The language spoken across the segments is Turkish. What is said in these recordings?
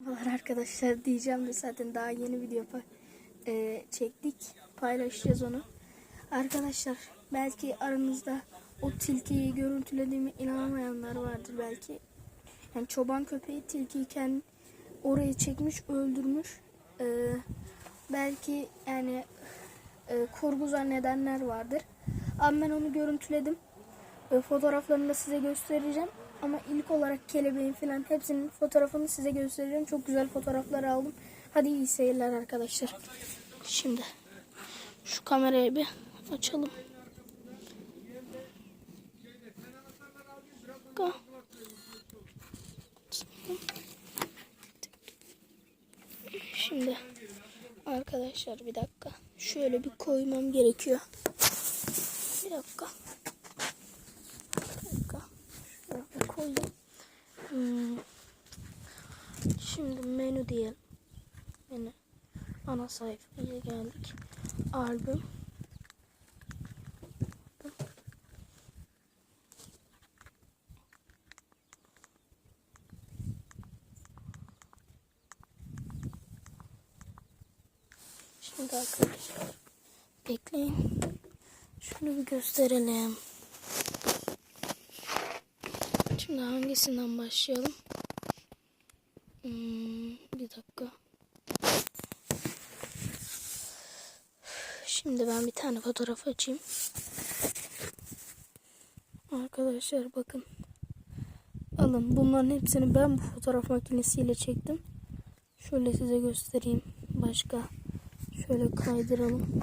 Merhabalar arkadaşlar diyeceğim de zaten daha yeni video e, çektik. Paylaşacağız onu. Arkadaşlar belki aranızda o tilkiyi görüntülediğime inanamayanlar vardır belki. Yani çoban köpeği tilkiyken oraya çekmiş öldürmüş. E, belki yani e, kurgu zannedenler vardır. Ama ben onu görüntüledim. Fotoğraflarını da size göstereceğim. Ama ilk olarak kelebeğin falan hepsinin fotoğrafını size göstereceğim. Çok güzel fotoğraflar aldım. Hadi iyi seyirler arkadaşlar. Şimdi şu kamerayı bir açalım. Şimdi arkadaşlar bir dakika. Şöyle bir koymam gerekiyor. Bir dakika. Bir dakika. Şöyle koydum. Hmm. Şimdi menü diyelim. Menü. Ana sayfaya geldik. Albüm. Şimdi arkadaşlar bekleyin. Şunu bir gösterelim. Şimdi hangisinden başlayalım? Dakika. Şimdi ben bir tane fotoğraf açayım. Arkadaşlar bakın. Alın bunların hepsini ben bu fotoğraf makinesiyle çektim. Şöyle size göstereyim. Başka şöyle kaydıralım.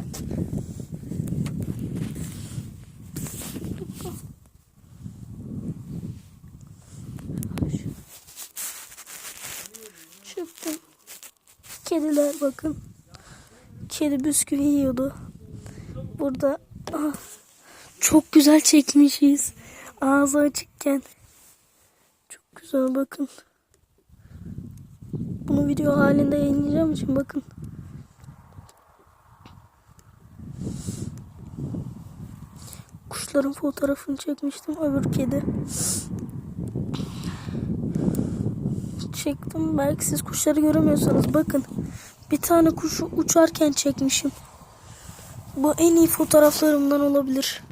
Bir dakika. Çıktım. Kediler bakın. Kedi bisküvi yiyordu. Burada ah, çok güzel çekmişiz. Ağzı açıkken. Çok güzel bakın. Bunu video halinde yayınlayacağım için bakın. Kuşların fotoğrafını çekmiştim. Öbür kedi. Çektim. Belki siz kuşları göremiyorsanız bakın. Bir tane kuşu uçarken çekmişim. Bu en iyi fotoğraflarımdan olabilir.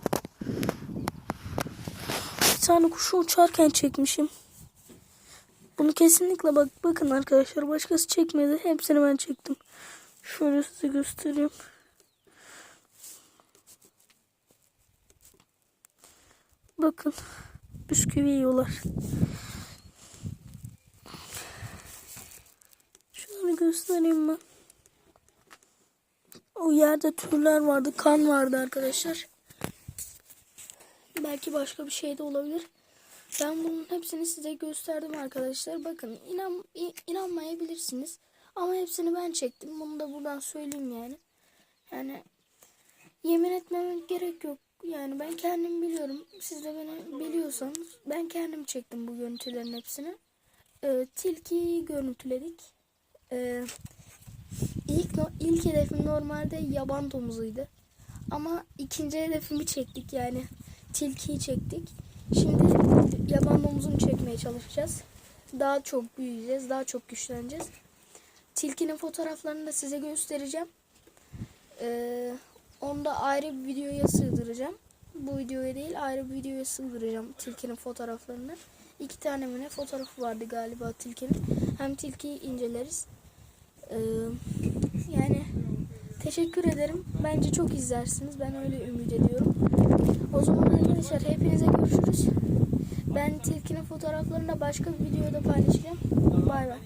Bir tane kuşu uçarken çekmişim. Bunu kesinlikle bak bakın arkadaşlar başkası çekmedi. Hepsini ben çektim. Şöyle size göstereyim. Bakın bisküvi yiyorlar. Şöyle göstereyim ben. O yerde türler vardı. Kan vardı arkadaşlar. Belki başka bir şey de olabilir. Ben bunun hepsini size gösterdim arkadaşlar. Bakın inan, inanmayabilirsiniz. Ama hepsini ben çektim. Bunu da buradan söyleyeyim yani. Yani yemin etmeme gerek yok. Yani ben kendim biliyorum. Siz de beni biliyorsanız ben kendim çektim bu görüntülerin hepsini. Ee, tilkiyi görüntüledik. Ee, ilk, ilk hedefim normalde yaban domuzuydu. Ama ikinci hedefimi çektik yani. Tilkiyi çektik. Şimdi yaban domuzunu çekmeye çalışacağız. Daha çok büyüyeceğiz. Daha çok güçleneceğiz. Tilkinin fotoğraflarını da size göstereceğim. Ee, onu da ayrı bir videoya sığdıracağım. Bu videoya değil ayrı bir videoya sığdıracağım tilkinin fotoğraflarını. İki tane mi ne fotoğrafı vardı galiba tilkinin. Hem tilkiyi inceleriz. Ee, yani teşekkür ederim. Bence çok izlersiniz. Ben öyle ümit ediyorum. O zaman arkadaşlar hepinize görüşürüz. Ben tilkinin fotoğraflarını da başka bir videoda paylaşacağım. Bay bay.